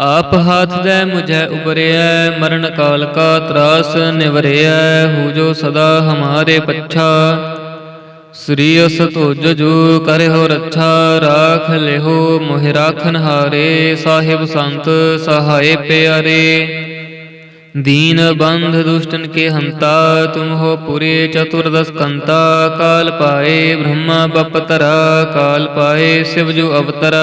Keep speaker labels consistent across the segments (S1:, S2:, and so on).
S1: ਆਪ ਹੱਥ ਦੇ ਮੁਝੈ ਉਬਰਿਐ ਮਰਨ ਕਾਲ ਕਾ ਤਰਾਸ ਨਿਵਰਿਐ ਹੋ ਜੋ ਸਦਾ ਹਮਾਰੇ ਪੱਛਾ ਸ੍ਰੀ ਅਸ ਤੁਜ ਜੋ ਕਰਿਓ ਰੱਛਾ ਰਾਖ ਲਿਓ ਮੋਹਿ ਰਾਖਨ ਹਾਰੇ ਸਾਹਿਬ ਸੰਤ ਸਹਾਏ ਪਿਆਰੇ दीन बंध दुष्टन के हंता तुम हो पुरे चतुर्दश कंता काल पाए ब्रह्मा बपतरा काल पाए शिव जो अवतरा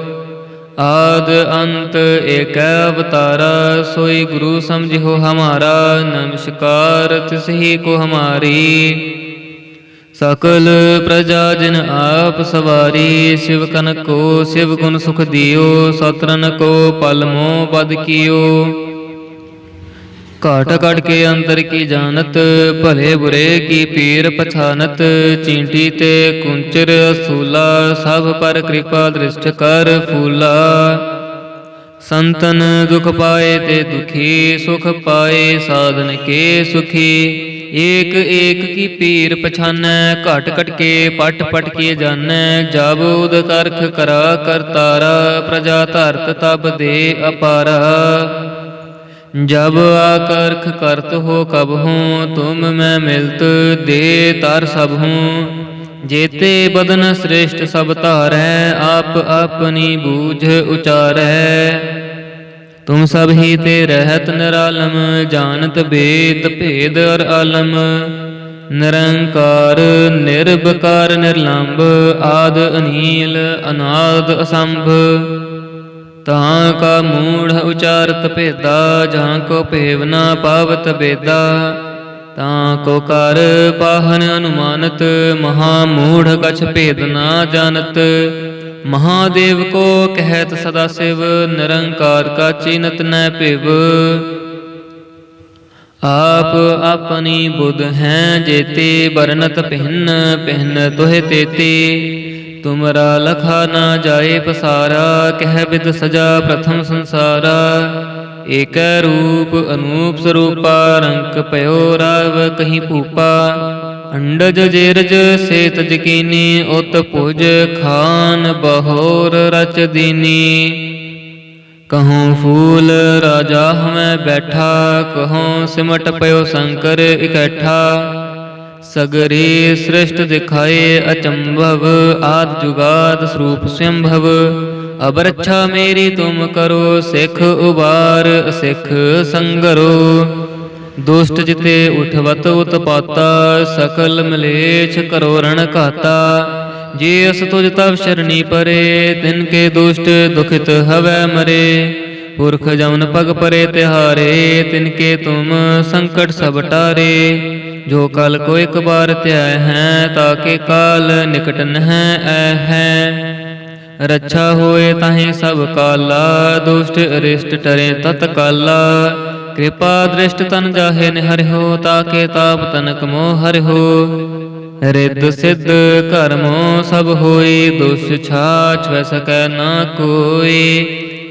S1: ਆਦ ਅੰਤ ਏਕ ਅਵਤਾਰਾ, ਸੋਈ ਗੁਰੂ ਸਮਝਿਓ ਹਮਾਰਾ, ਨਮਸਕਾਰ ਤਿਸਹੀ ਕੋ ਹਮਾਰੀ। ਸਕਲ ਪ੍ਰਜਾ ਜਨ ਆਪ ਸਵਾਰੀ, ਸ਼ਿਵ ਕਨ ਕੋ ਸ਼ਿਵ ਗੁਣ ਸੁਖ ਦਿਓ ਸਤਰਨ ਕੋ ਪਲ ਮੋਹ ਬਦ ਘਟ ਘਟ ਕੇ ਅੰਦਰ ਕੀ ਜਾਣਤ, ਭਲੇ ਬੁਰੇ ਕੀ ਪੀਰ ਪਛਾਨਤ, ਚੀਂਟੀ ਤੇ ਕੁੰਚਰ ਅਸੂਲਾ, ਸਭ ਪਰ ਕਿਰਪਾ ਦ੍ਰਿਸ਼ਟ ਕਰ ਫੂਲਾ। ਸੰਤਨ ਦੁਖ ਪਾਏ ਤੇ ਦੁਖੀ, ਸੁਖ ਪਾਏ ਸਾਧਨ ਕੇ ਸੁਖੀ। ਏਕ ਏਕ ਕੀ ਪੀਰ ਪਛਾਨੈ, ਘਟ ਘਟ ਕੇ ਪਟ ਪਟ ਕੇ ਜਾਣੈ, ਜਬ ਉਦ ਕਰਖ ਕਰਾ ਕਰਤਾਰਾ, ਪ੍ਰਜਾ ਧਰਤ ਤਬ ਦੇ ਅਪਾਰਾ। जब आकर्ख करत हो कब हूँ तुम मैं मिलत दे तार सब हूँ जेते बदन श्रेष्ठ सब तारै आप अपनी बूझ उचारै तुम सब ही ते रहत निरालम जानत वेद भेद और आलम निरंकार निर्भकार निर्लंब आद अनील अनाद असंभ ਤਾਂ ਕਾ ਮੂੜ ਉਚਾਰਤ ਭੇਦਾ, ਜਾਂ ਕੋ ਭੇਵ ਨਾ ਪਾਵਤ ਬੇਦਾ। ਤਾਂ ਕੋ ਕਰ ਪਾਹਨ ਅਨੁਮਾਨਤ, ਮਹਾ ਮੂੜ ਕਛ ਭੇਦ ਨਾ ਜਾਣਤ। ਮਹਾਦੇਵ ਕੋ ਕਹਿਤ ਸਦਾ ਸਿਵ, ਨਿਰੰਕਾਰ ਕਾ ਚਿਨਤ ਨੈ ਭਿਵ। ਆਪ ਆਪਣੀ ਬੁੱਧ ਹੈ ਜੇਤੇ ਬਰਨਤ ਪਹਿਨ ਪਹਿਨ ਤੋਹਿ ਤੇਤੇ। ਤੁਮਰਾ ਲਖਾ ਨਾ ਜਾਏ ਪਸਾਰਾ, ਕਹਿ ਬਿਦ ਸਜਾ ਪ੍ਰਥਮ ਸੰਸਾਰਾ। ਏਕ ਰੂਪ ਅਨੂਪ ਸਰੂਪਾ, ਰੰਕ ਭਇਓ ਰਾਵ ਕਹੀਂ ਭੂਪਾ। ਅੰਡਜ ਜੇਰਜ ਸੇਤ ਜਕੀਨੀ, ਉਤ ਭੁਜ ਖਾਨ ਬਹੋਰ ਰਚ ਦੀਨੀ। ਕਹਉ ਫੂਲ ਰਾਜਾ ਹਮੈ ਬੈਠਾ ਕਹਉ ਸਿਮਟ ਪਇਓ ਸ਼ੰਕਰ ਇਕੱਠਾ। ਸਗਰੇ ਸ੍ਰਿਸ਼ਟ ਦਿਖਾਏ ਅਚੰਭਵ, ਆਦ ਜੁਗਾਦ ਸਰੂਪ ਸੰਭਵ। ਅਬਰਛਾ ਮੇਰੀ ਤੁਮ ਕਰੋ, ਸਿੱਖ ਉਬਾਰ, ਸਿੱਖ ਸੰਗਰੋ। ਦੁਸ਼ਟ ਜਿਤੇ ਉਠਵਤ ਉਤਪਾਤਾ, ਸਕਲ ਮਲੇਛ ਕਰੋ ਰਣ ਘਾਤਾ। ਜੇ ਅਸ ਤੁਜ ਤਵ ਸ਼ਰਣੀ ਪਰੇ, ਤਿਨ ਕੇ ਦੁਸ਼ਟ ਦੁਖਿਤ ਹਵੈ ਮਰੇ। ਪੁਰਖ ਜਮਨ ਪਗ ਪਰੇ ਤਿਹਾਰੇ, ਤਿਨ ਕੇ ਤੁਮ ਸੰਕਟ ਸਭ ਟਾਰੇ। ਜੋ ਕਲ ਕੋ ਇੱਕ ਬਾਰ ਧਿਆਇ ਹੈ ਤਾਕੇ ਕਾਲ ਨਿਕਟ ਨਹਿ ਐ ਹੈ। ਰੱਛਾ ਹੋਏ ਤਾਹੇ ਸਭ ਕਾਲਾ, ਦੁਸ਼ਟ ਅਰਿਸ਼ਟ ਟਰੇ ਤਤ ਕਾਲਾ। ਕਿਰਪਾ ਦ੍ਰਿਸ਼ਟ ਤਨ ਜਾਹੇ ਨਿਹਰਿਓ ਤਾਕੇ ਤਾਪ ਤਨਕ ਮੋਹ ਹਰਿਓ ਰਿੱਧ ਸਿੱਧ ਕਰਮੋ ਸਭ ਹੋਈ, ਦੁਸ਼ ਛਾਛ ਵੈ ਸਕੈ ਨਾ ਕੋਈ।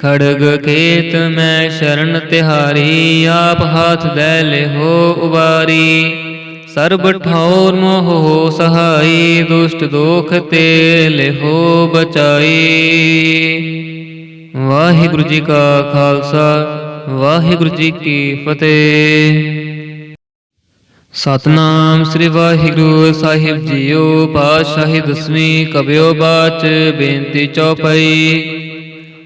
S1: ਖੜਗ ਕੇਤ ਮੈਂ ਸ਼ਰਨ ਤਿਹਾਰੀ, ਆਪ ਹਾਥ ਦੇ ਲਿਹੋ ਉਬਾਰੀ। ਸਰਬ ਠੌਰ ਮੋਹ ਸਹਾਈ, ਦੁਸ਼ਟ ਦੋਖ ਤੇ ਲਿਹੋ ਬਚਾਈ। ਵਾਹਿਗੁਰੂ ਜੀ ਕਾ ਖਾਲਸਾ, ਵਾਹਿਗੁਰੂ ਜੀ ਕੀ ਫਤਿਹ। ਸਤਨਾਮ ਸ੍ਰੀ ਵਾਹਿਗੁਰੂ ਸਾਹਿਬ ਜੀਓ, ਪਾਤਸ਼ਾਹੀ ਦਸਵੀਂ ਕਬਿਓ ਬਾਚ, ਬੇਨਤੀ ਚੌਪਈ।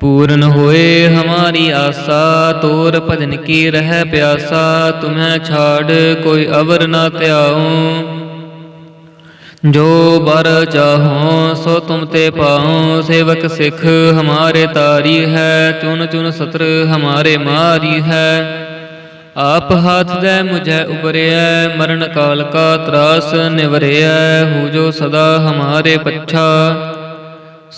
S1: ਪੂਰਨ ਹੋਏ ਹਮਾਰੀ ਆਸਾ, ਤੋਰ ਭਜਨ ਕੀ ਰਹਿ ਪਿਆਸਾ ਤੁਮੈ ਛਾੜ ਕੋਈ ਅਵਰ ਨਾ ਧਿਆਉ। ਜੋ ਬਰ ਚਾਹੋ, ਸੋ ਤੁਮ ਤੇ ਪਾਉ, ਸੇਵਕ ਸਿੱਖ ਹਮਾਰੇ ਤਾਰੀ ਹੈ ਚੁਨ ਚੁਨ ਸਤਰ ਹਮਾਰੇ ਮਾਰੀ ਹੈ। ਆਪ ਹਾਥ ਦੇ ਮੁਝੈ ਉਬਰਿਐ, ਮਰਨ ਕਾਲ ਕਾ ਤਰਾਸ ਨਿਵਰਿਐ, ਹੋ ਜੋ ਸਦਾ ਹਮਾਰੇ ਪੱਛਾ।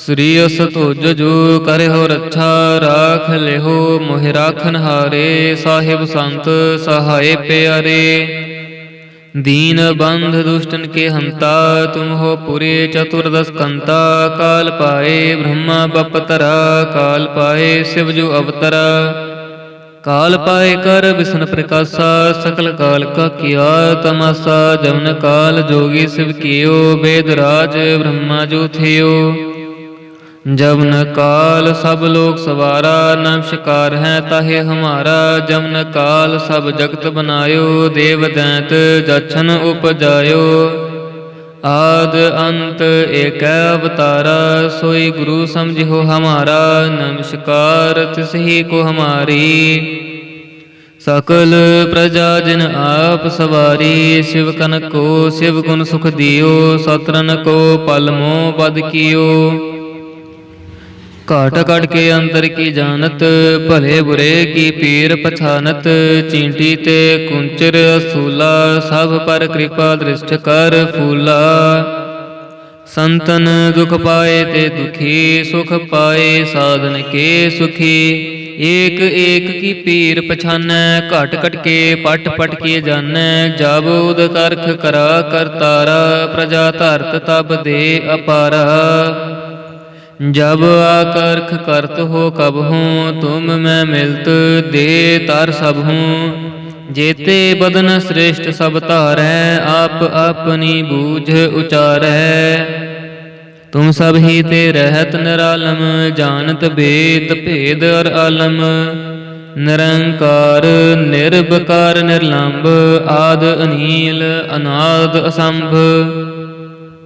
S1: ਸ੍ਰੀ ਅਸ ਤੁਜ ਜੋ ਕਰਹੁ ਰੱਛਾ, ਰਾਖ ਲਿਹੁ ਮੋਹਿ ਰਾਖਨ ਹਾਰੇ, ਸਾਹਿਬ ਸੰਤ ਸਹਾਏ ਪਿਆਰੇ। ਦੀਨ ਬੰਧ ਦੁਸ਼ਟਨ ਕੇ ਹੰਤਾ, ਤੁਮ ਹੋ ਪੁਰੇ ਚਤੁਰਦਸ ਕੰਤਾ, ਕਾਲ ਪਾਏ ਬ੍ਰਹਮਾ ਬਪਤਰਾ ਕਾਲ ਪਾਏ ਸਿਵ ਜੋ ਅਵਤਰਾ। ਕਾਲ ਪਾਏ ਕਰ ਵਿਸ਼ਨ ਪ੍ਰਕਾਸ਼ਾ, ਸਕਲ ਕਾਲ ਕਾ ਕੀਆ ਤਮਸਾ, ਜਮਨ ਕਾਲ ਜੋਗੀ ਸਿਵ ਕੀਓ, ਬੇਦ ਰਾਜ ਬ੍ਰਹਮਾ ਜੋ ਥਿਓ। ਜਮਨ ਕਾਲ ਸਭ ਲੋਕ ਸਵਾਰਾ ਨਮਸ਼ਕਾਰ ਹੈ ਤਾਹੇ ਹਮਾਰਾ। ਜਮਨ ਕਾਲ ਸਭ ਜਗਤ ਬਨਾਇਓ, ਦੇਵ ਦੈਂਤ ਜਛਨ ਉਪਜਾਇਓ। ਆਦ ਅੰਤ ਏਕ ਅਵਤਾਰਾ, ਸੋਈ ਗੁਰੂ ਸਮਝਿਓ ਹਮਾਰਾ। ਨਮਸ਼ਕਾਰ ਤਿਸ ਹੀ ਕੋ ਹਮਾਰੀ। ਸਕਲ ਪ੍ਰਜਾ ਜਿਨ ਆਪ ਸਵਾਰੀ, ਸ਼ਿਵ ਕਨ ਕੋ ਸ਼ਿਵ ਗੁਣ ਸੁਖ ਦਿਓ ਸਤਰਨ ਕੋ ਪਲਮੋ ਪਦ ਕੀਓ। ਘਾਟ ਘਟ ਕੇ ਅੰਦਰ ਕੀ ਜਾਣਤ ਭਲੇ ਬੁਰੇ ਕੀ ਪੀਰ ਪਛਾਨਤ ਚੀਂਟੀ ਤੇ ਕੁੰਚਰ ਅਸੂਲਾ ਸਭ ਪਰ ਕਿਰਪਾ ਦ੍ਰਿਸ਼ਟ ਕਰ ਫੂਲਾ। ਸੰਤਨ ਦੁਖ ਪਾਏ ਤੇ ਦੁਖੀ ਸੁਖ ਪਾਏ ਸਾਧਨ ਕੇ ਸੁਖੀ। ਏਕ ਏਕ ਕੀ ਪੀਰ ਪਛਾਨੈ ਘਟ ਘਟ ਕੇ ਪਟ ਪਟ ਕੇ ਜਾਣੈ ਜਬ ਉਦ ਕਰਖ ਕਰਾ ਕਰਤਾਰਾ ਪ੍ਰਜਾ ਧਰਤ ਤਬ ਦੇ ਅਪਾਰਾ। जब आकर्ख करत हो कब हूँ तुम मैं मिलत दे तार सब हूँ जेते बदन श्रेष्ठ सब तारै आप अपनी बूझ उचारै तुम सब ही ते रहत निरालम जानत भेद भेद और आलम निरंकार निर्भकार निर्लंब आद अनील अनाद असंभ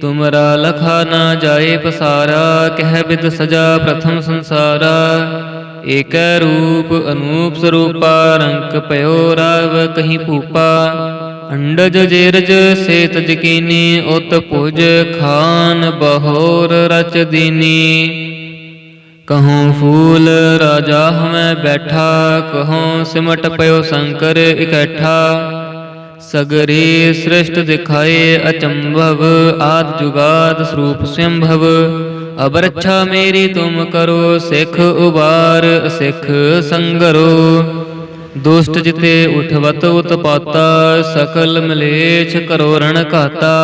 S1: ਤੁਮਰਾ ਲਖਾ ਨਾ ਜਾਏ ਪਸਾਰਾ, ਕਹਿ ਬਿਦ ਸਜਾ ਪ੍ਰਥਮ ਸੰਸਾਰਾ। ਏਕੈ ਰੂਪ ਅਨੂਪ ਸਰੂਪਾ, ਰੰਕ ਭਇਓ ਰਾਵ ਕਹੀਂ ਭੂਪਾ। ਅੰਡਜ ਜੇਰਜ ਸੇਤ ਜਕੀਨੀ, ਉਤ ਭੁਜ ਖਾਨ ਬਹੋਰ ਰਚ ਦੀਨੀ। ਕਹਉ ਫੂਲ ਰਾਜਾ ਹਮੈ ਬੈਠਾ, ਕਹਉ ਸਿਮਟ ਪਇਓ ਸ਼ੰਕਰ ਇਕੱਠਾ। ਸਗਰੇ ਸ੍ਰਿਸ਼ਟ ਦਿਖਾਏ ਅਚੰਭਵ, ਆਦ ਜੁਗਾਦ ਸਰੂਪ ਸੰਭਵ। ਅਬਰਛਾ ਮੇਰੀ ਤੁਮ ਕਰੋ, ਸਿੱਖ ਉਬਾਰ, ਸਿੱਖ ਸੰਗਰੋ। ਦੁਸ਼ਟ ਜਿਤੇ ਉਠਵਤ ਉਤਪਾਤਾ, ਸਕਲ ਮਲੇਛ ਕਰੋ ਰਣ ਘਾਤਾ।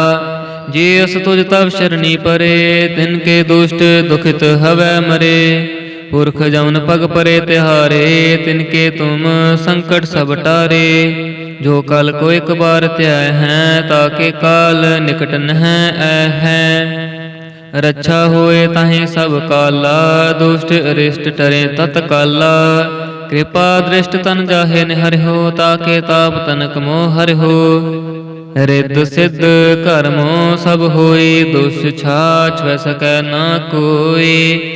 S1: ਜੇ ਅਸ ਤੁਜ ਤਵ ਸ਼ਰਣੀ ਪਰੇ, ਤਿਨ ਕੇ ਦੁਸ਼ਟ ਦੁਖਿਤ ਹਵੈ ਮਰੇ। ਪੁਰਖ ਜਮਨ ਪਗ ਪਰੇ ਤਿਹਾਰੇ, ਤਿਨਕੇ ਤੁਮ ਸੰਕਟ ਸਭ ਟਾਰੇ। ਜੋ ਕਲ ਕੋ ਇੱਕ ਬਾਰ ਧਿਆਇ ਹੈ, ਤਾਕੇ ਕਾਲ ਨਿਕਟ ਨਹਿ ਐ ਹੈ। ਰੱਛਾ ਹੋਏ ਤਾਹੇ ਸਭ ਕਾਲਾ, ਦੁਸ਼ਟ ਅਰਿਸ਼ਟ ਟਰੇ ਤਤ ਕਾਲਾ। ਕਿਰਪਾ ਦ੍ਰਿਸ਼ਟ ਤਨ ਜਾਹੇ ਨਿਹਰਿਓ ਤਾਕੇ ਤਾਪ ਤਨਕ ਮੋਹ ਹਰਿਓ ਰਿੱਧ ਸਿੱਧ ਕਰਮੋ ਸਭ ਹੋਈ ਦੁਸ਼ ਛਾਛ ਵੈ ਸਕੈ ਨਾ ਕੋਈ।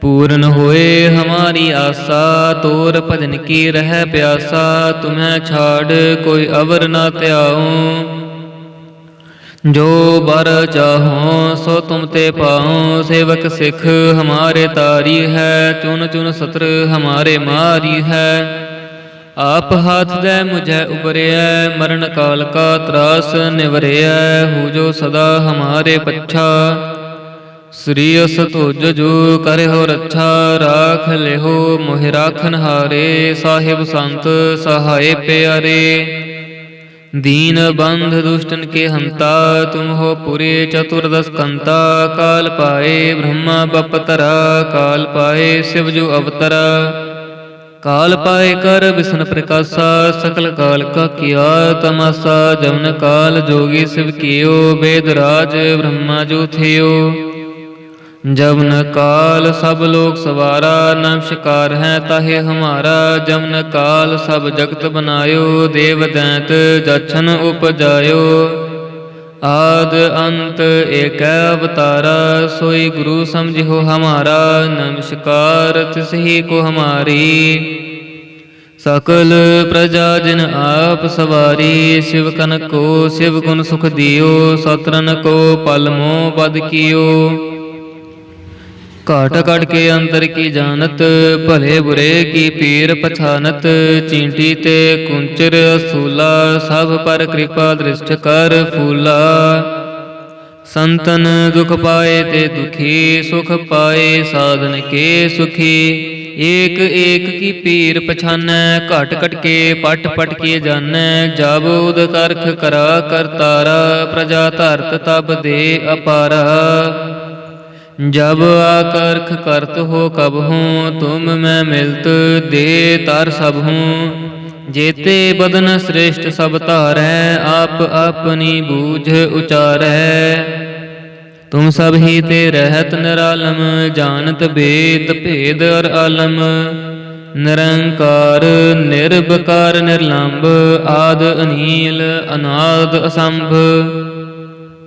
S1: ਪੂਰਨ ਹੋਏ ਹਮਾਰੀ ਆਸਾ, ਤੋਰ ਭਜਨ ਕੀ ਰਹਿ ਪਿਆਸਾ ਤੁਮੈ ਛਾੜ ਕੋਈ ਅਵਰ ਨਾ ਧਿਆਉ। ਜੋ ਬਰ ਚਾਹੋ, ਸੋ ਤੁਮ ਤੇ ਪਾਉ, ਸੇਵਕ ਸਿੱਖ ਹਮਾਰੇ ਤਾਰੀ ਹੈ ਚੁਨ ਚੁਨ ਸਤਰ ਹਮਾਰੇ ਮਾਰੀ ਹੈ। ਆਪ ਹਾਥ ਦੇ ਮੁਝੈ ਉਬਰਿਐ ਮਰਨ ਕਾਲ ਕਾ ਤਰਾਸ ਨਿਵਰਿਐ, ਹੂ ਜੋ ਸਦਾ ਹਮਾਰੇ ਪੱਛਾ। ਸ੍ਰੀ ਅਸ ਤੁਜ ਜੋ ਕਰਿਓ ਰੱਛਾ, ਰਾਖ ਲਿਓ ਮੋਹਿ ਰਾਖਨ ਹਾਰੇ, ਸਾਹਿਬ ਸੰਤ ਸਹਾਏ ਪਿਆਰੇ। ਦੀਨ ਬੰਧ ਦੁਸ਼ਟਨ ਕੇ ਹੰਤਾ, ਤੁਮ ਹੋ ਪੁਰੇ ਚਤੁਰਦਸ ਕੰਤਾ, ਕਾਲ ਪਾਏ ਬ੍ਰਹਮਾ ਬਪਤਰਾ, ਕਾਲ ਪਾਏ ਸਿਵ ਜੋ ਅਵਤਰਾ। ਕਾਲ ਪਾਏ ਕਰ ਬਿਸ਼ਨ ਪ੍ਰਕਾਸ਼ਾ, ਸਕਲ ਕਾਲ ਕਾ ਕੀਆ ਤਮਾਸਾ, ਜਮਨ ਕਾਲ ਜੋਗੀ ਸਿਵ ਕੀਓ, ਬੇਦ ਰਾਜ ਬ੍ਰਹਮਾ ਜੋ ਥਿਓ। ਜਮਨ ਕਾਲ ਸਭ ਲੋਕ ਸਵਾਰਾ ਨਮਸ਼ਕਾਰ ਹੈ ਤਾਹੇ ਹਮਾਰਾ। ਜਮਨ ਕਾਲ ਸਭ ਜਗਤ ਬਨਾਇਓ, ਦੇਵ ਦੈਂਤ ਜਛਨ ਉਪਜਾਇਓ। ਆਦ ਅੰਤ ਏਕ ਅਵਤਾਰਾ, ਸੋਈ ਗੁਰੂ ਸਮਝਿਓ ਹਮਾਰਾ। ਨਮਸ਼ਕਾਰ ਤਿਸ ਹੀ ਕੋ ਹਮਾਰੀ। ਸਕਲ ਪ੍ਰਜਾ ਜਿਨ ਆਪ ਸਵਾਰੀ, ਸ਼ਿਵ ਕਨ ਕੋ ਸ਼ਿਵ ਗੁਣ ਸੁਖ ਦਿਓ। ਸਤਰਨ ਕੋ ਪਲਮੋ ਪਦ ਕੀਓ। ਘਟ ਘਟ ਕੇ ਅੰਦਰ ਕੀ ਜਾਣਤ? ਭਲੇ ਬੁਰੇ ਕੀ ਪੀਰ ਪਛਾਨਤ? ਚੀਂਟੀ ਤੇ ਕੁੰਚਰ ਅਸੂਲਾ ਸਭ ਪਰ ਕਿਰਪਾ ਦ੍ਰਿਸ਼ਟ ਕਰ ਫੂਲਾ। ਸੰਤਨ ਦੁਖ ਪਾਏ ਤੇ ਦੁਖੀ ਸੁਖ ਪਾਏ ਸਾਧਨ ਕੇ ਸੁਖੀ। ਏਕ ਏਕ ਕੀ ਪੀਰ ਪਛਾਨੈ ਘਟ ਘਟ ਕੇ ਪਟ ਪਟ ਕੇ ਜਾਣੈ। ਜਬ ਉਦ ਕਰਖ ਕਰਾ ਕਰਤਾਰਾ ਪ੍ਰਜਾ ਧਰਤ ਤਬ ਦੇ ਅਪਾਰਾ। जब आकर्ख करत हो कब हूँ तुम मैं मिलत दे तर सब हूँ जेते बदन श्रेष्ठ सब तारै आप अपनी बूझ उचारै तुम सब ही ते रहत निरालम जानत बेद भेद और आलम निरंकार निर्भकार निर्लंब आद अनील अनाद असंभ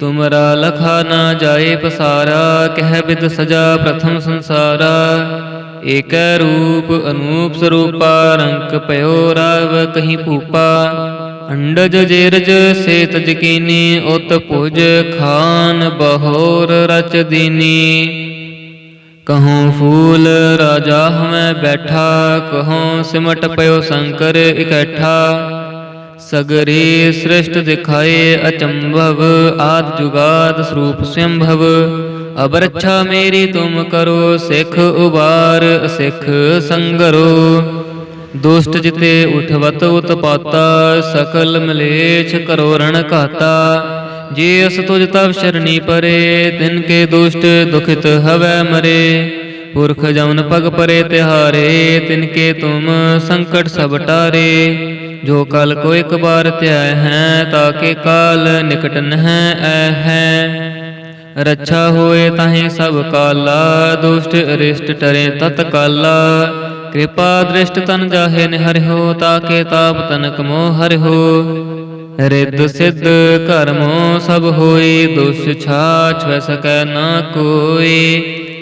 S1: ਤੁਮਰਾ ਲਖਾ ਨਾ ਜਾਏ ਪਸਾਰਾ, ਕਹਿ ਬਿਦ ਸਜਾ ਪ੍ਰਥਮ ਸੰਸਾਰਾ। ਏਕੈ ਰੂਪ ਅਨੂਪ ਸਰੂਪਾ, ਰੰਕ ਭਇਓ ਰਾਵ ਕਹੀਂ ਭੂਪਾ। ਅੰਡਜ ਜੇਰਜ ਸੇਤ ਜਕੀਨੀ, ਉਤ ਭੁਜ ਖਾਨ ਬਹੋਰ ਰਚ ਦੀਨੀ। ਕਹੂੰ ਫੂਲ ਰਾਜਾ ਹਮੈ ਬੈਠਾ ਕਹੂੰ ਸਿਮਟ ਪਇਓ ਸ਼ੰਕਰ ਇਕੱਠਾ। ਸਗਰੇ ਸ੍ਰਿਸ਼ਟ ਦਿਖਾਏ ਅਚੰਭਵ, ਆਦ ਜੁਗਾਦ ਸਰੂਪ ਸੰਭਵ। ਅਬ ਮੇਰੀ ਤੁਮ ਕਰੋ, ਸਿੱਖ ਉਬਾਰ, ਸਿੱਖ ਸੰਗਰੋ। ਦੁਸ਼ਟ ਜਿਤੇ ਉਠਵਤ ਉਤਪਾਤਾ, ਸਕਲ ਮਲੇਛ ਕਰੋ ਰਣ ਘਾਤਾ। ਜੇ ਅਸ ਤੁਜ ਤਵ ਸ਼ਰਣੀ ਪਰੇ, ਤਿਨ ਕੇ ਦੁਸ਼ਟ ਦੁਖਿਤ ਹਵੈ ਮਰੇ। ਪੁਰਖ ਜਮਨ ਪਗ ਪਰੇ ਤਿਹਾਰੇ, ਤਿਨ ਕੇ ਤੁਮ ਸੰਕਟ ਸਭ ਟਾਰੇ। ਜੋ ਕਲ ਕੋ ਇੱਕ ਬਾਰ ਧਿਆਇ ਹੈ ਤਾਕੇ ਕਾਲ ਨਿਕਟ ਨਹਿ ਐ ਹੈ। ਰੱਛਾ ਹੋਏ ਤਾਹੇ ਸਭ ਕਾਲਾ, ਦੁਸ਼ਟ ਅਰਿਸ਼ਟ ਟਰੇ ਤਤ ਕਾਲਾ। ਕਿਰਪਾ ਦ੍ਰਿਸ਼ਟ ਤਨ ਜਾਹੇ ਨਿਹਰਿਓ ਤਾਕੇ ਤਾਪ ਤਨਕ ਮੋਹ ਹਰਿਓ ਰਿੱਧ ਸਿੱਧ ਕਰਮੋ ਸਭ ਹੋਈ ਦੁਸ਼ ਛਾ ਵੈ ਸਕੈ ਨਾ ਕੋਈ।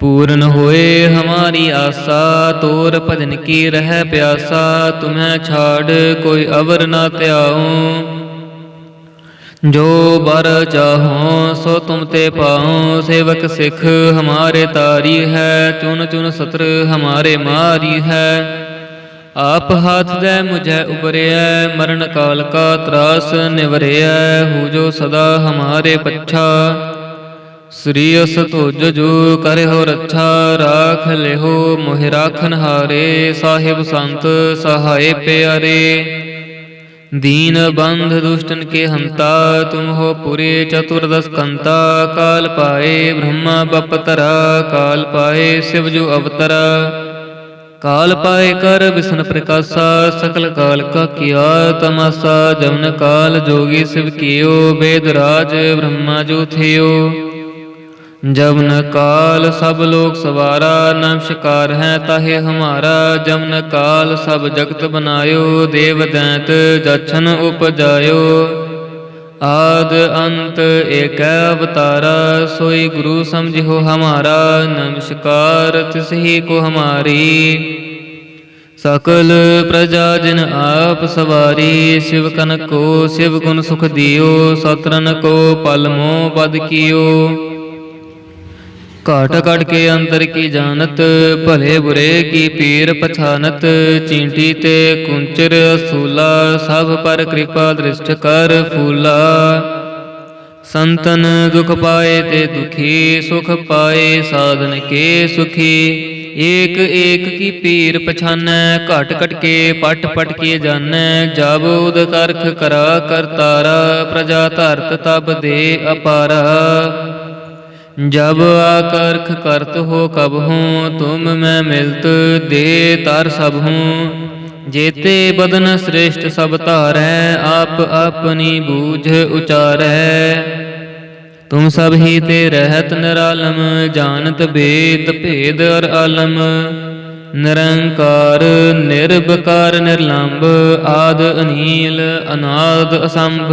S1: ਪੂਰਨ ਹੋਏ ਹਮਾਰੀ ਆਸਾ, ਤੋਰ ਭਜਨ ਕੀ ਰਹਿ ਪਿਆਸਾ ਤੁਮੈ ਛਾੜ ਕੋਈ ਅਵਰ ਨਾ ਧਿਆਉ। ਜੋ ਬਰ ਚਾਹੋ, ਸੋ ਤੁਮ ਤੇ ਪਾਉ, ਸੇਵਕ ਸਿੱਖ ਹਮਾਰੇ ਤਾਰੀ ਹੈ ਚੁਨ ਚੁਨ ਸਤਰ ਹਮਾਰੇ ਮਾਰੀ ਹੈ। ਆਪ ਹਾਥ ਦੇ ਮੁਝੈ ਉਬਰਿਐ, ਮਰਨ ਕਾਲ ਕਾ ਤਰਾਸ ਨਿਵਰਿਐ, ਹੂ ਜੋ ਸਦਾ ਹਮਾਰੇ ਪੱਛਾ। ਸ੍ਰੀ ਅਸ ਤੁਜ ਜੋ ਕਰਿਓ ਰੱਛਾ ਰਾਖ ਲਿਓ ਮੋਹਿ ਰਾਖਨ ਹਾਰੇ ਸਾਹਿਬ ਸੰਤ ਸਹਾਏ ਪਿਆਰੇ दीन बंध दुष्टन के हंता तुम हो पुरे चतुर्दश कंता काल पाए ब्रह्मा बपतरा काल पाए शिव जो अवतरा काल पाए कर विष्णु प्रकाशा सकल काल का किया तमाशा जमन काल जोगी शिव कियो वेद राज ब्रह्मा जो थियो ਜਮਨ ਕਾਲ ਸਭ ਲੋਕ ਸਵਾਰਾ ਨਮਸ਼ਕਾਰ ਹੈ ਤਾਹੇ ਹਮਾਰਾ। ਜਮਨ ਕਾਲ ਸਭ ਜਗਤ ਬਨਾਇਓ, ਦੇਵ ਦੈਂਤ ਜਛਨ ਉਪਜਾਇਓ। ਆਦ ਅੰਤ ਏਕ ਅਵਤਾਰਾ, ਸੋਈ ਗੁਰੂ ਸਮਝਿਓ ਹਮਾਰਾ। ਨਮਸ਼ਕਾਰ ਤਿਸ ਹੀ ਕੋ ਹਮਾਰੀ। ਸਕਲ ਪ੍ਰਜਾ ਜਿਨ ਆਪ ਸਵਾਰੀ, ਸ਼ਿਵ ਕਨ ਕੋ ਸ਼ਿਵ ਗੁਣ ਸੁਖ ਦਿਓ। ਸਤਰਨ ਕੋ ਪਲਮੋ ਪਦ ਕੀਓ। ਘਟ ਘਟ ਕੇ ਅੰਦਰ ਕੀ ਜਾਣਤ? ਭਲੇ ਬੁਰੇ ਕੀ ਪੀਰ ਪਛਾਨਤ? ਚੀਂਟੀ ਤੇ ਕੁੰਚਰ ਅਸੂਲਾ ਸਭ ਪਰ ਕਿਰਪਾ ਦ੍ਰਿਸ਼ਟ ਕਰ ਫੂਲਾ। ਸੰਤਨ ਦੁਖ ਪਾਏ ਤੇ ਦੁਖੀ ਸੁਖ ਪਾਏ ਸਾਧਨ ਕੇ ਸੁਖੀ। ਏਕ ਏਕ ਕੀ ਪੀਰ ਪਛਾਨੈ ਘਟ ਘਟ ਕੇ ਪਟ ਪਟ ਕੇ ਜਾਣੈ। ਜਬ ਉਦ ਕਰਖ ਕਰਾ ਕਰਤਾਰਾ ਪ੍ਰਜਾ ਧਰਤ ਤਬ ਦੇ ਅਪਾਰਾ। ਜਬ ਆਕਰਖ ਕਰਤ ਹੋ ਕਬਹੂ ਤੁਮ ਮੈਂ ਮਿਲਤ ਦੇ ਤਰ ਸਭ ਹੂੰ। ਜੇਤੇ ਬਦਨ ਸ੍ਰੇਸ਼ਟ ਸਭ ਧਾਰੈ, ਆਪ ਆਪਣੀ ਬੂਝ ਉਚਾਰੈ। ਤੁਮ ਸਭ ਹੀ ਤੇ ਰਹਿਤ ਨਿਰਾਲਮ, ਜਾਣਤ ਬੇਤ ਭੇਦ ਅਰ ਆਲਮ। ਨਿਰੰਕਾਰ ਨਿਰਭਕਾਰ ਨਿਰਲੰਭ ਆਦ ਅਨੀਲ, ਅਨਾਦ ਅਸੰਭ।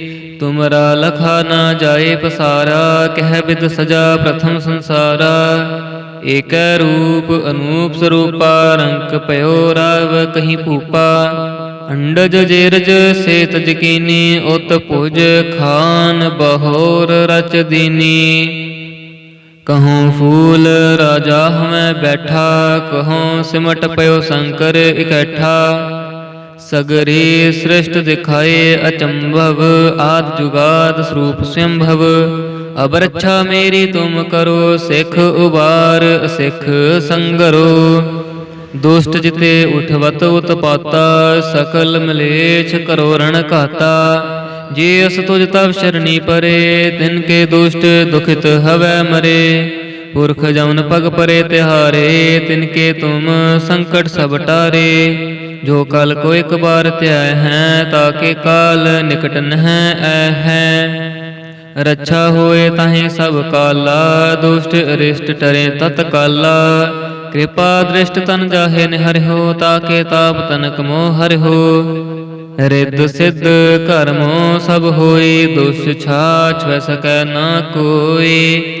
S1: ਤੁਮਰਾ ਲਖਾ ਨਾ ਜਾਏ ਪਸਾਰਾ, ਕਹਿ ਬਿਦ ਸਜਾ ਪ੍ਰਥਮ ਸੰਸਾਰਾ। ਏਕੈ ਰੂਪ ਅਨੂਪ ਸਰੂਪਾ, ਰੰਕ ਭਇਓ ਰਾਵ ਕਹੀਂ ਭੂਪਾ। ਅੰਡਜ ਜੇਰਜ ਸੇਤ ਜਕੀਨੀ, ਉਤ ਭੁਜ ਖਾਨ ਬਹੋਰ ਰਚ ਦੀਨੀ। ਕਹੂੰ ਫੂਲ ਰਾਜਾ ਹਮੈ ਬੈਠਾ ਕਹੂੰ ਸਿਮਟ ਪਇਓ ਸ਼ੰਕਰ ਇਕੱਠਾ। ਸਗਰੇ ਸ੍ਰਿਸ਼ਟ ਦਿਖਾਏ ਅਚੰਭਵ, ਆਦ ਜੁਗਾਦ ਸਰੂਪ ਸੰਭਵ। ਅਬ ਮੇਰੀ ਤੁਮ ਕਰੋ, ਸਿੱਖ ਉਬਾਰ, ਸਿੱਖ ਸੰਗਰੋ। ਦੁਸ਼ਟ ਜਿਤੇ ਉਠਵਤ ਉਤਪਾਤਾ, ਸਕਲ ਮਲੇਛ ਕਰੋ ਰਣ ਘਾਤਾ। ਜੇ ਅਸ ਤੁਜ ਤਵ ਸ਼ਰਣੀ ਪਰੇ ਤਿਨ ਕੇ ਦੁਸ਼ਟ ਦੁਖਿਤ ਹਵੈ ਮਰੇ। ਪੁਰਖ ਜਮਨ ਪਗ ਪਰੇ ਤਿਹਾਰੇ ਤਿਨ ਕੇ ਤੁਮ ਸੰਕਟ ਸਭ ਟਾਰੇ। ਜੋ ਕਲ ਕੋ ਇੱਕ ਬਾਰ ਧਿਆ ਹੈ, ਤਾਕੇ ਕਾਲ ਨਿਕਟ ਨਹਿ ਐ ਹੈ। ਰੱਛਾ ਹੋਏ ਤਾਹੇ ਸਭ ਕਾਲਾ, ਦੁਸ਼ਟ ਅਰਿਸ਼ਟ ਟਰੇ ਤਤ ਕਾਲਾ। ਕਿਰਪਾ ਦ੍ਰਿਸ਼ਟ ਤਨ ਜਾਹੇ ਨਿਹਰਿਓ ਤਾਕੇ ਤਾਪ ਤਨਕ ਮੋਹ ਹਰਿਓ ਰਿੱਧ ਸਿੱਧ ਕਰਮੋ ਸਭ ਹੋਈ ਦੁਸ਼ ਛਾਛ ਵੈ ਸਕੈ ਨਾ ਕੋਈ।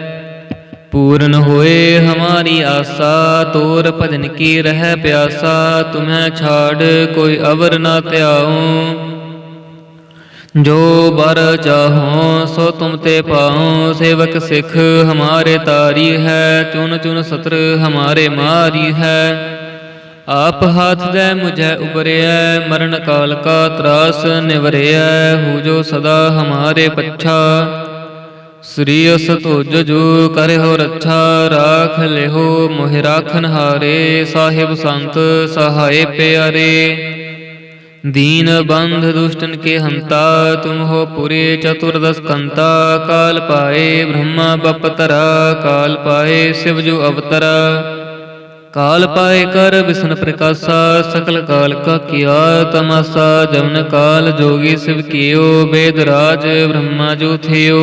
S1: ਪੂਰਨ ਹੋਏ ਹਮਾਰੀ ਆਸਾ, ਤੋਰ ਭਜਨ ਕੀ ਰਹਿ ਪਿਆਸਾ ਤੁਮੈ ਛਾੜ ਕੋਈ ਅਵਰ ਨਾ ਧਿਆਉ। ਜੋ ਬਰ ਚਾਹੋ, ਸੋ ਤੁਮ ਤੇ ਪਾਉ, ਸੇਵਕ ਸਿੱਖ ਹਮਾਰੇ ਤਾਰੀ ਹੈ ਚੁਨ ਚੁਨ ਸਤਰ ਹਮਾਰੇ ਮਾਰੀ ਹੈ। ਆਪ ਹਾਥ ਦੇ ਮੁਝੈ ਉਬਰਿਐ, ਮਰਨ ਕਾਲ ਕਾ ਤਰਾਸ ਨਿਵਰਿਐ, ਹੂ ਜੋ ਸਦਾ ਹਮਾਰੇ ਪੱਛਾ। ਸ੍ਰੀ ਅਸ ਤੁਜ ਜੋ ਕਰਿਓ ਰੱਛਾ ਰਾਖ ਲਿਹੋ ਮੋਹਿ ਰਾਖਨ ਹਾਰੇ ਸਾਹਿਬ ਸੰਤ ਸਹਾਏ ਪਿਆਰੇ दीन बंध दुष्टन के हंता तुम हो पुरे चतुर्दश कंता काल पाए ब्रह्मा बपतरा काल पाए शिव जो अवतरा काल पाए कर विष्णु प्रकाशा सकल काल का किया तमाशा जमन काल जोगी शिव कियो वेद राज ब्रह्मा जो थियो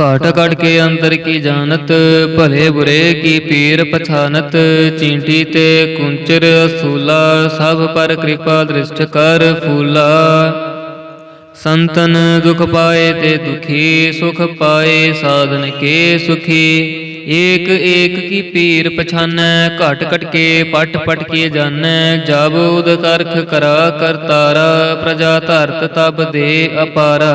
S1: ਘਾਟ ਘਟ ਕੇ ਅੰਦਰ ਕੀ ਜਾਣਤ? ਭਲੇ ਬੁਰੇ ਕੀ ਪੀਰ ਪਛਾਨਤ? ਚੀਂਟੀ ਤੇ ਕੁੰਚਰ ਅਸੂਲਾ ਸਭ ਪਰ ਕਿਰਪਾ ਦ੍ਰਿਸ਼ਟ ਕਰ ਫੂਲਾ। ਸੰਤਨ ਦੁਖ ਪਾਏ ਤੇ ਦੁਖੀ ਸੁਖ ਪਾਏ ਸਾਧਨ ਕੇ ਸੁਖੀ। ਏਕ ਏਕ ਕੀ ਪੀਰ ਪਛਾਨੈ ਘਟ ਘਟ ਕੇ ਪਟ ਪਟ ਕੇ ਜਾਣੈ। ਜਬ ਉਦ ਕਰਖ ਕਰਾ ਕਰਤਾਰਾ ਪ੍ਰਜਾ ਧਰਤ ਤਬ ਦੇ ਅਪਾਰਾ।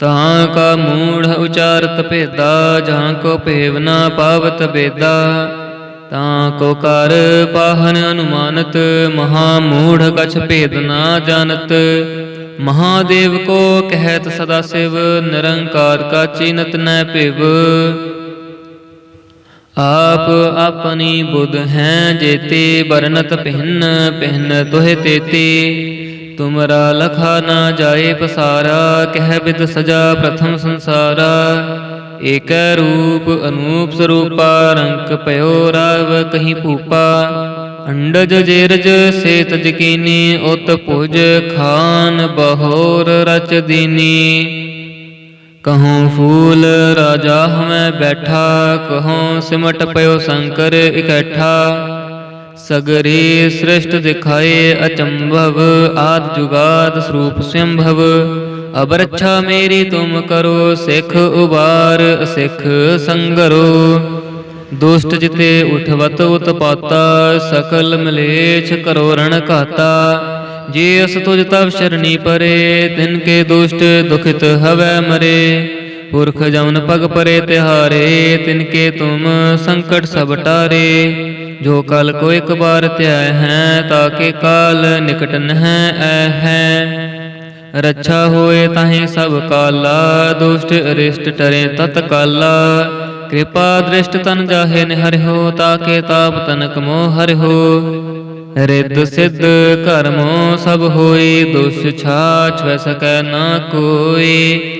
S1: ਤਾਂ ਕਾ ਮੂੜ ਉਚਾਰਤ ਭੇਦਾ ਜਾਂ ਕੋ ਭੇਵਨਾ ਪਾਵਤ ਬੇਦਾ। ਤਾਂ ਕੋ ਕਰ ਪਾਹਨ ਅਨੁਮਾਨਤ, ਮਹਾ ਮੂੜ ਕਛ ਭੇਦ ਨਾ ਜਾਣਤ। ਮਹਾਦੇਵ ਕੋ ਕਹਿਤ ਸਦਾ ਸਿਵ, ਨਿਰੰਕਾਰ ਕਾ ਚੀਨਤ ਨੈ ਭਿਵ। ਆਪ ਆਪਣੀ ਬੁਧ ਹੈ ਜੇਤੇ ਬਰਨਤ ਪਹਿਨ ਪਹਿਨ ਤੋਹਿ ਤੇਤੇ। ਤੁਮਰਾ ਲਖਾ ਨਾ ਜਾਏ ਪਸਾਰਾ, ਕਹਿ ਬਿਦ ਸਜਾ ਪ੍ਰਥਮ ਸੰਸਾਰਾ। ਏਕੈ ਰੂਪ ਅਨੂਪ ਸਰੂਪਾ, ਰੰਕ ਭਇਓ ਰਾਵ ਕਹੀਂ ਭੂਪਾ। ਅੰਡਜ ਜੇਰਜ ਸੇਤ ਜਕੀਨੀ, ਉਤ ਭੁਜ ਖਾਨ ਬਹੋਰ ਰਚ ਦੀਨੀ। ਕਹਉ ਫੂਲ ਰਾਜਾ ਹਮੈ ਬੈਠਾ ਕਹਉ ਸਿਮਟ ਪਇਓ ਸ਼ੰਕਰ ਇਕੱਠਾ। ਸਗਰੇ ਸ੍ਰਿਸ਼ਟ ਦਿਖਾਏ ਅਚੰਭਵ, ਆਦ ਜੁਗਾਦ ਸਰੂਪ ਸੰਭਵ। ਅਬ ਮੇਰੀ ਤੁਮ ਕਰੋ, ਸਿੱਖ ਉਬਾਰ, ਸਿੱਖ ਸੰਗਰੋ। ਦੁਸ਼ਟ ਜਿਤੇ ਉਠਵਤ ਉਤਪਾਤਾ, ਸਕਲ ਮਲੇਛ ਕਰੋ ਰਣ ਘਾਤਾ। ਜੇ ਅਸ ਤੁਜ ਤਵ ਸ਼ਰਣੀ ਪਰੇ ਤਿਨ ਕੇ ਦੁਸ਼ਟ ਦੁਖਿਤ ਹਵੈ ਮਰੇ। ਪੁਰਖ ਜਮਨ ਪਗ ਪਰੇ ਤਿਹਾਰੇ, ਤਿਨ ਕੇ ਤੁਮ ਸੰਕਟ ਸਭ ਟਾਰੇ। ਜੋ ਕਲ ਕੋ ਇੱਕ ਬਾਰ ਧਿਆਇ ਹੈ ਤਾਕੇ ਕਾਲ ਨਿਕਟ ਨਹਿ ਐ ਹੈ। ਰੱਛਾ ਹੋਏ ਤਾਹੇ ਸਭ ਕਾਲਾ, ਦੁਸ਼ਟ ਅਰਿਸ਼ਟ ਟਰੇ ਤਤ ਕਾਲਾ। ਕਿਰਪਾ ਦ੍ਰਿਸ਼ਟ ਤਨ ਜਾਹੇ ਨਿਹਰਿਓ ਤਾਕੇ ਤਾਪ ਤਨਕ ਮੋਹ ਹਰਿਓ ਰਿੱਧ ਸਿੱਧ ਕਰਮੋ ਸਭ ਹੋਈ ਦੁਸ਼ ਛਾਛ ਵੈ ਸਕੈ ਨਾ ਕੋਈ।